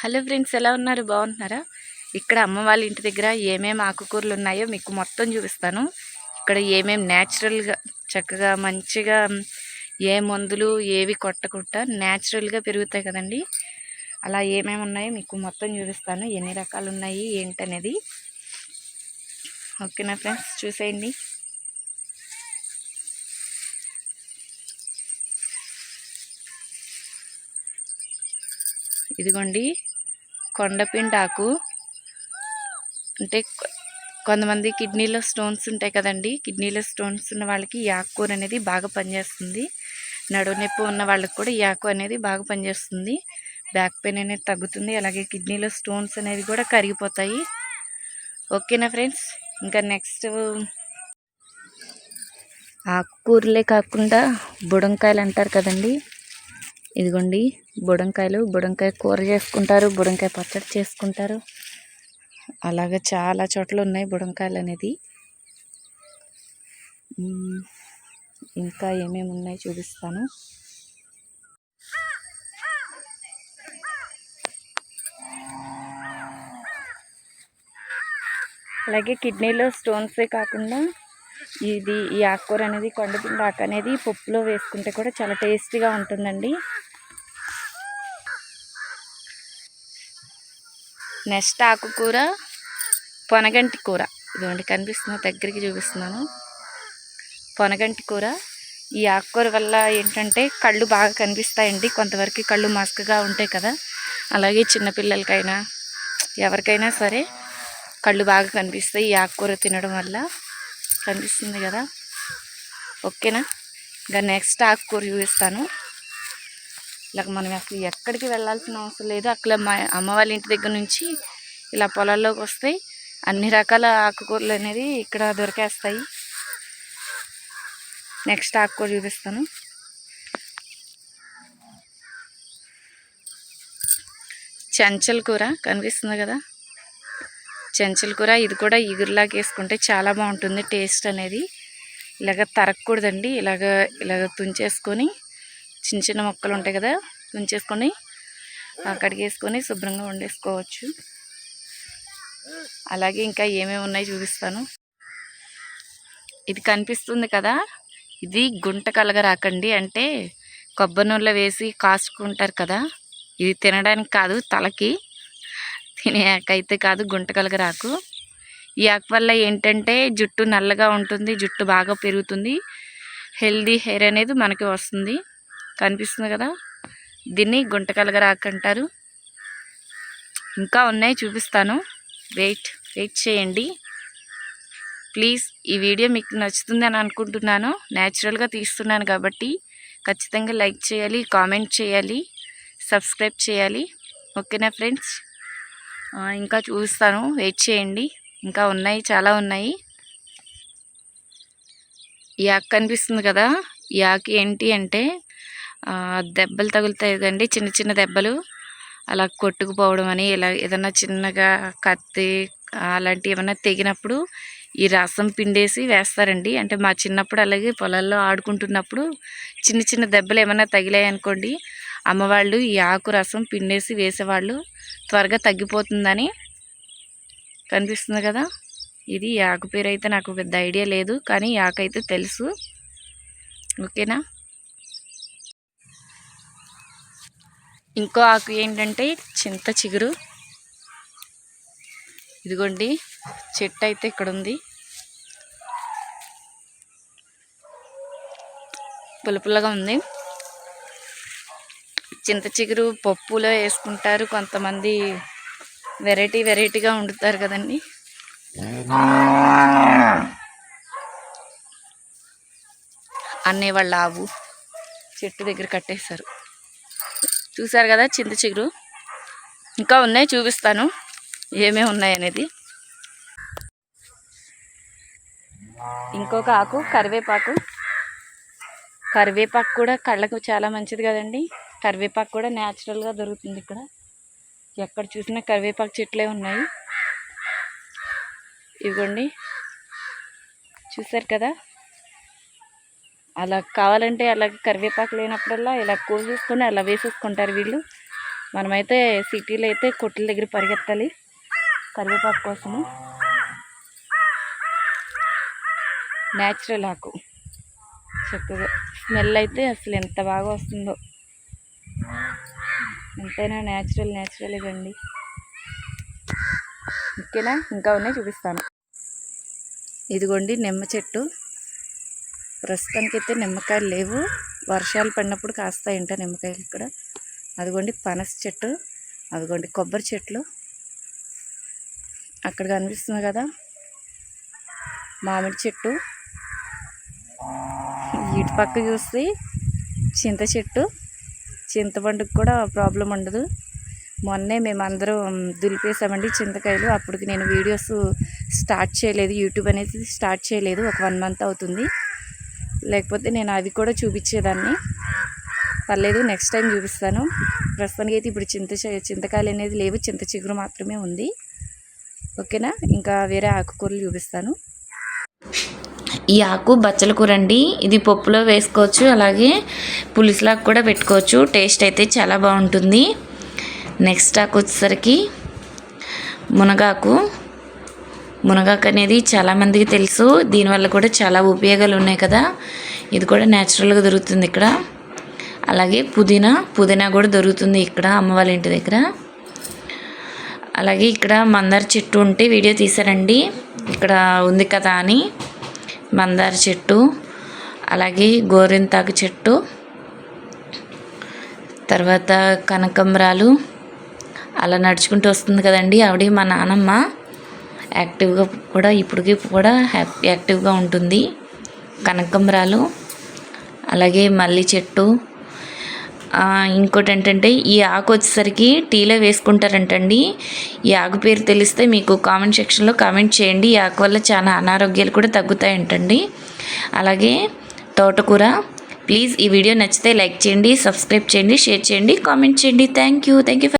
Hello friends ఎలా ఉన్నారు? బాగుంటున్నారా ఇక్కడ అమ్మ వాళ్ళ ఇంటి దగ్గర ఏమేమి ఆకుకూరలు ఉన్నాయో మీకు మొత్తం చూపిస్తాను. ఇక్కడ ఏమేమి న్యాచురల్గా చక్కగా మంచిగా ఏ మందులు ఏవి కొట్టకుండా న్యాచురల్గా పెరుగుతాయి కదండి. అలా ఏమేమి ఉన్నాయో మీకు మొత్తం చూపిస్తాను. ఎన్ని రకాలు ఉన్నాయి ఏంటనేది. ఓకేనా ఫ్రెండ్స్? చూసేయండి. ఇదిగోండి కొండపిండాకు అంటే కొంతమంది కిడ్నీలో స్టోన్స్ ఉంటాయి కదండి కిడ్నీలో స్టోన్స్ ఉన్న వాళ్ళకి ఈ ఆకుకూర అనేది బాగా పనిచేస్తుంది. నడువు నొప్పి ఉన్న వాళ్ళకి కూడా ఈ ఆకు అనేది బాగా పనిచేస్తుంది. బ్యాక్ పెయిన్ అనేది తగ్గుతుంది అలాగే కిడ్నీలో స్టోన్స్ అనేది కూడా కరిగిపోతాయి. ఓకేనా ఫ్రెండ్స్? ఇంకా నెక్స్ట్ ఆకుకూరలే కాకుండా బుడంకాయలు అంటారు కదండి ఇదిగోండి బుడంకాయలు బుడంకాయ కూర చేసుకుంటారు బుడంకాయ పచ్చడి చేసుకుంటారు. అలాగే చాలా చోట్ల ఉన్నాయి బుడంకాయలు అనేది. ఇంకా ఏమేమి ఉన్నాయి చూపిస్తాను. అలాగే కిడ్నీలో స్టోన్సే కాకుండా ఇది ఈ ఆకుకూర అనేది కొండపిండి ఆకు అనేది పప్పులో వేసుకుంటే కూడా చాలా టేస్టీగా ఉంటుందండి. నెక్స్ట్ ఆకుకూర పొనగంటి కూర. ఇదిగోండి కనిపిస్తుంది దగ్గరికి చూపిస్తున్నాను. పొనగంటి కూర. ఈ ఆకుకూర వల్ల ఏంటంటే కళ్ళు బాగా కనిపిస్తాయండి. కొంతవరకు కళ్ళు మసకగా ఉంటాయి కదా. అలాగే చిన్నపిల్లలకైనా ఎవరికైనా సరే కళ్ళు బాగా కనిపిస్తాయి ఈ ఆకుకూర తినడం వల్ల. కనిపిస్తుంది కదా? ఓకేనా? ఇంకా నెక్స్ట్ ఆకుకూర చూపిస్తాను. ఇలా మనం అసలు ఎక్కడికి వెళ్ళాల్సిన అవసరం లేదు. అక్కడ మా అమ్మ వాళ్ళ ఇంటి దగ్గర నుంచి ఇలా పొలాల్లోకి వస్తాయి. అన్ని రకాల ఆకుకూరలు అనేది ఇక్కడ దొరికేస్తాయి. నెక్స్ట్ ఆకుకూర చూపిస్తాను. చెంచల్ కూర కనిపిస్తుంది కదా? చెంచుల కూర ఇది కూడా ఇగురులాగా వేసుకుంటే చాలా బాగుంటుంది టేస్ట్ అనేది. ఇలాగ తరగకూడదండి. ఇలాగ ఇలాగ తుంచేసుకొని చిన్న చిన్న మొక్కలు ఉంటాయి కదా తుంచేసుకొని కడిగేసుకొని శుభ్రంగా వండేసుకోవచ్చు. అలాగే ఇంకా ఏమేమి ఉన్నాయి చూపిస్తాను. ఇది కనిపిస్తుంది కదా ఇది గుంట కలగరాకండి. అంటే కొబ్బరి నూనెలో వేసి కాచుకుంటారు కదా ఇది తినడానికి కాదు తలకి. తినే ఆకు అయితే కాదు గుంట కలగరాకు. ఈ ఆకు వల్ల ఏంటంటే జుట్టు నల్లగా ఉంటుంది జుట్టు బాగా పెరుగుతుంది. హెల్దీ హెయిర్ అనేది మనకి వస్తుంది. కనిపిస్తుంది కదా? దీన్ని గుంట కలగరాకు అంటారు. ఇంకా ఉన్నాయి చూపిస్తాను. వెయిట్ వెయిట్ చేయండి. ప్లీజ్ ఈ వీడియో మీకు నచ్చుతుంది అని అనుకుంటున్నాను. న్యాచురల్గా తీస్తున్నాను కాబట్టి ఖచ్చితంగా లైక్ చేయాలి కామెంట్ చేయాలి సబ్స్క్రైబ్ చేయాలి. ఓకేనా ఫ్రెండ్స్? ఇంకా చూస్తాను. వెయిట్ చేయండి. ఇంకా ఉన్నాయి చాలా ఉన్నాయి. యాక్ కనిపిస్తుంది కదా? యాక్ ఏంటి అంటే దెబ్బలు తగులుతాయి కదండి చిన్న చిన్న దెబ్బలు. అలా కొట్టుకుపోవడం అని ఇలా ఏదన్నా చిన్నగా కత్తి అలాంటివి ఏమైనా తెగినప్పుడు ఈ రసం పిండేసి వేస్తారండి. అంటే మా చిన్నప్పుడు అలాగే పొలాల్లో ఆడుకుంటున్నప్పుడు చిన్న చిన్న దెబ్బలు ఏమైనా తగిలాయి అనుకోండి అమ్మవాళ్ళు ఈ ఆకు రసం పిండేసి వేసేవాళ్ళు త్వరగా తగ్గిపోతుందని కనిపిస్తుంది కదా. ఇది ఈ ఆకు పేరు అయితే నాకు పెద్ద ఐడియా లేదు కానీ ఈ ఆకు అయితే తెలుసు. ఓకేనా? ఇంకో ఆకు ఏంటంటే చింత చిగురు. ఇదిగోండి చెట్టు అయితే ఇక్కడ ఉంది పులపుల్లగా ఉంది. చింత చిగురు పప్పులో వేసుకుంటారు. కొంతమంది వెరైటీ వెరైటీగా వండుతారు కదండి. అన్నే వాళ్ళ ఆవు చెట్టు దగ్గర కట్టేశారు. చూసారు కదా చింత చిగురు? ఇంకా ఉన్నాయి చూపిస్తాను. ఏమేమి ఉన్నాయి అనేది. ఇంకొక ఆకు కరివేపాకు. కరివేపాకు కూడా కళ్ళకు చాలా మంచిది కదండి. కరివేపాకు కూడా న్యాచురల్గా దొరుకుతుంది ఇక్కడ. ఎక్కడ చూసినా కరివేపాకు చెట్లే ఉన్నాయి. ఇదిగోండి చూసారు కదా? అలా కావాలంటే అలా కరివేపాకు లేనప్పుడల్లా ఇలా కోసేసుకొని అలా వేసేసుకుంటారు వీళ్ళు. మనమైతే సిటీలో అయితే కొట్ల దగ్గర పరిగెత్తాలి కరివేపాకు కోసము. న్యాచురల్ ఆకు. చక్కగా స్మెల్ అయితే అసలు ఎంత బాగా వస్తుందో. ఎంతైనా న్యాచురల్ న్యాచురల్ ఇవ్వండి ఓకేనా? ఇంకా ఉన్నాయి చూపిస్తాను. ఇదిగోండి నిమ్మ చెట్టు. ప్రస్తుతానికైతే నిమ్మకాయలు లేవు. వర్షాలు పడినప్పుడు కాస్తాయంట నిమ్మకాయలు ఇక్కడ. అదిగోండి పనస చెట్టు. అదిగోండి కొబ్బరి చెట్లు. అక్కడ కనిపిస్తుంది కదా మామిడి చెట్టు. ఇటు పక్క చూస్తే చింత చెట్టు. చింతపండుకు కూడా ప్రాబ్లం ఉండదు. మొన్నే మేమందరం దులిపేసామండి చింతకాయలు. అప్పటికి నేను వీడియోస్ స్టార్ట్ చేయలేదు. యూట్యూబ్ అనేది స్టార్ట్ చేయలేదు. ఒక వన్ మంత్ అవుతుంది. లేకపోతే నేను అవి కూడా చూపించేదాన్ని. పర్లేదు నెక్స్ట్ టైం చూపిస్తాను. ప్రస్తుతానికి అయితే ఇప్పుడు చింత చింతకాయలు అనేది లేవు. చింత చిగురు మాత్రమే ఉంది. ఓకేనా? ఇంకా వేరే ఆకుకూరలు చూపిస్తాను. ఈ ఆకు బచ్చల కూర అండి. ఇది పప్పులో వేసుకోవచ్చు అలాగే పులుసులాగా కూడా పెట్టుకోవచ్చు. టేస్ట్ అయితే చాలా బాగుంటుంది. నెక్స్ట్ ఆకు వచ్చేసరికి మునగాకు. మునగాకు అనేది చాలామందికి తెలుసు. దీనివల్ల కూడా చాలా ఉపయోగాలు ఉన్నాయి కదా. ఇది కూడా న్యాచురల్గా దొరుకుతుంది ఇక్కడ. అలాగే పుదీనా పుదీనా కూడా దొరుకుతుంది ఇక్కడ అమ్మ వాళ్ళ ఇంటి దగ్గర. అలాగే ఇక్కడ మందార చెట్టు ఉంటే వీడియో తీశారండి. ఇక్కడ ఉంది కదా అని. మందార చెట్టు అలాగే గోరింతాకు చెట్టు తర్వాత కనకంబరాలు అలా నడుచుకుంటూ వస్తుంది కదండి. ఆవిడ మా నానమ్మ. యాక్టివ్గా కూడా ఇప్పటికి కూడా యాక్టివ్గా ఉంటుంది. కనకంబరాలు అలాగే మల్లి చెట్టు ఇంకోటి ఏంటంటే ఈ ఆకు వచ్చేసరికి టీలో వేసుకుంటారంటండి. ఈ ఆకు పేరు తెలిస్తే మీకు కామెంట్ సెక్షన్లో కామెంట్ చేయండి. ఈ ఆకు వల్ల చాలా అనారోగ్యాలు కూడా తగ్గుతాయంటండి. అలాగే తోటకూర ప్లీజ్ ఈ వీడియో నచ్చితే లైక్ చేయండి సబ్స్క్రైబ్ చేయండి షేర్ చేయండి కామెంట్ చేయండి. Thank you. Thank you